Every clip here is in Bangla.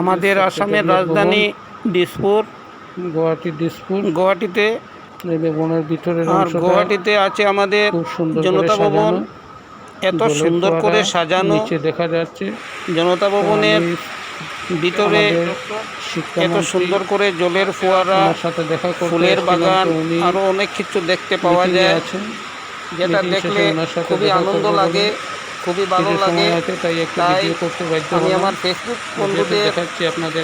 আমাদের আসামের রাজধানী দিসপুর। গুয়াহাটি দিসপুর। গুয়াহাটিতে বনের ভিতরের আর গুয়াহাটিতে আছে আমাদের জনতা ভবন। এত সুন্দর করে সাজানো। নিচে দেখা যাচ্ছে। জনতা ভবনের ভিতরে এত সুন্দর করে জলের ফোয়ারা সাথে দেখা ফুলের বাগান আরও অনেক কিছু দেখতে পাওয়া যায়। যেটা দেখলে খুবই আনন্দ লাগে। খুবই ভালো লাগে। তাই একটু ভিডিও করতে বাধ্য আমি আমার ফেসবুক বন্ধুদের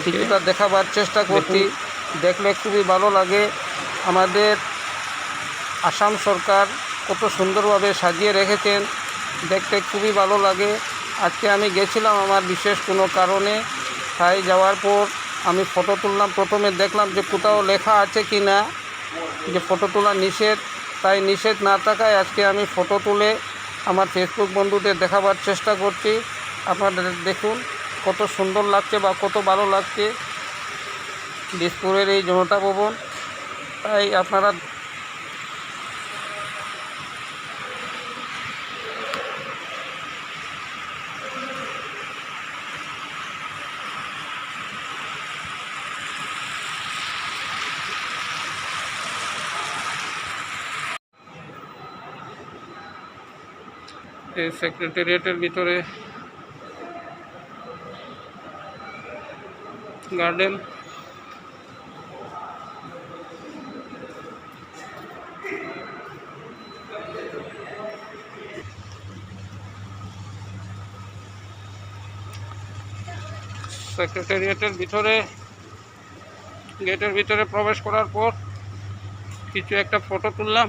কিছুটা দেখাবার চেষ্টা করছি। দেখলে খুবই ভালো লাগে। আমাদের আসাম সরকার কত সুন্দরভাবে সাজিয়ে রেখেছেন। দেখতে খুবই ভালো লাগে। আজকে আমি গেছিলাম আমার বিশেষ কোনো কারণে। তাই যাওয়ার পর আমি ফটো তুললাম। প্রথমে দেখলাম যে কোথাও লেখা আছে কি না যে ফটো তোলা নিষেধ। তাই নিষেধ না থাকায় আজকে আমি ফটো তুলে আমার ফেসবুক বন্ধুদের দেখাবার চেষ্টা করছি। আপনাদের দেখুন, কত সুন্দর লাগছে বা কত ভালো লাগছে। দিসপুরের এই জনতা ভবন। তাই আপনারা এই সেক্রেটারিয়েটের ভিতরে গার্ডেন সেক্রেটারিয়েটের ভিতরে গেটের ভিতরে প্রবেশ করার পর কিছু একটা ফটো তুললাম।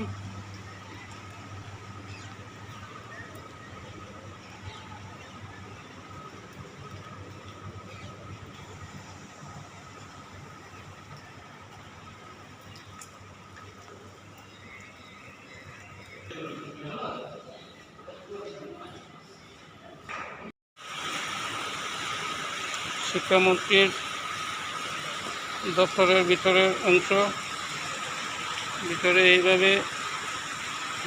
শিক্ষামন্ত্রীর দপ্তরের ভিতরের অংশ। ভিতরে এইভাবে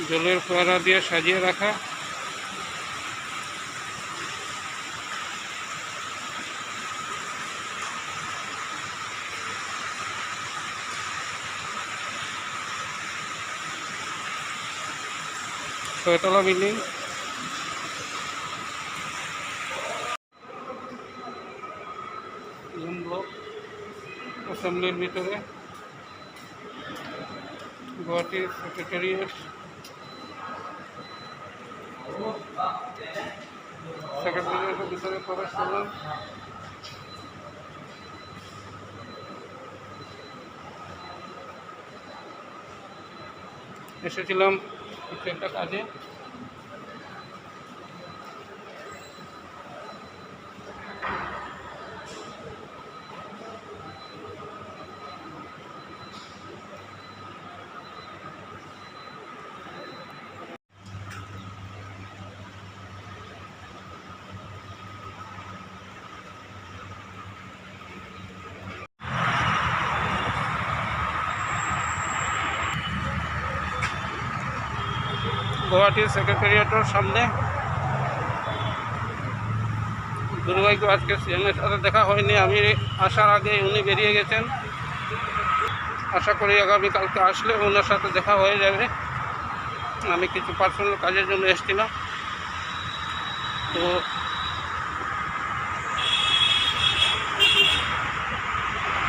জলের ফোয়ারা দিয়ে সাজিয়ে রাখা। ছয়তলা বিল্ডিং। অ্যাসেম্বলির ভিতরে। গুয়াহাটি সেক্রেটারিয়েট। সেক্রেটারিয়েটের ভিতরে প্রবেশ করলাম। এসেছিলাম একটা কাজে। গুয়াহাটির সেক্রেটারিয়েটের সামনে। দুর্ভাগ্য আজকে সিএমের সাথে দেখা হয়নি। আমি আসার আগে উনি বেরিয়ে গেছেন। আশা করি আগামীকালকে আসলে ওনার সাথে দেখা হয়ে যাবে। আমি কিছু পার্সোনাল কাজের জন্য এসেছিলাম। তো